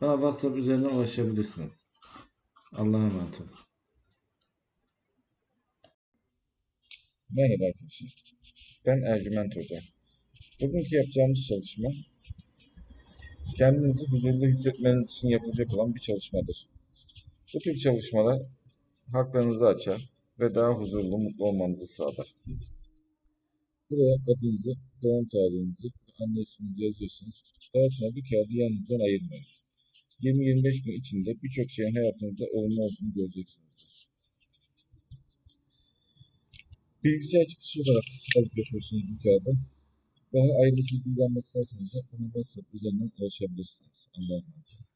bana WhatsApp üzerinden ulaşabilirsiniz. Allah'a emanet olun. Merhaba arkadaşlar. Ben Ercüment Hoca. Bugünkü yapacağımız çalışma kendinizi huzurlu hissetmeniz için yapılacak olan bir çalışmadır. Bu tür çalışmalar haklarınızı açar ve daha huzurlu, mutlu olmanızı sağlar. Buraya adınızı, doğum tarihinizi, anne isminizi yazıyorsunuz. Daha sonra bu kağıdı yanınızdan ayırmayın. 20-25 gün içinde birçok şeyin hayatınızda olumlu olduğunu göreceksinizdir. Bilgisayar çıktısı olarak alıp yapıyorsunuz bu kağıdı. Daha ayrıntılı bilgi almak isterseniz de bana WhatsApp üzerinden ulaşabilirsiniz. Allah'a emanet.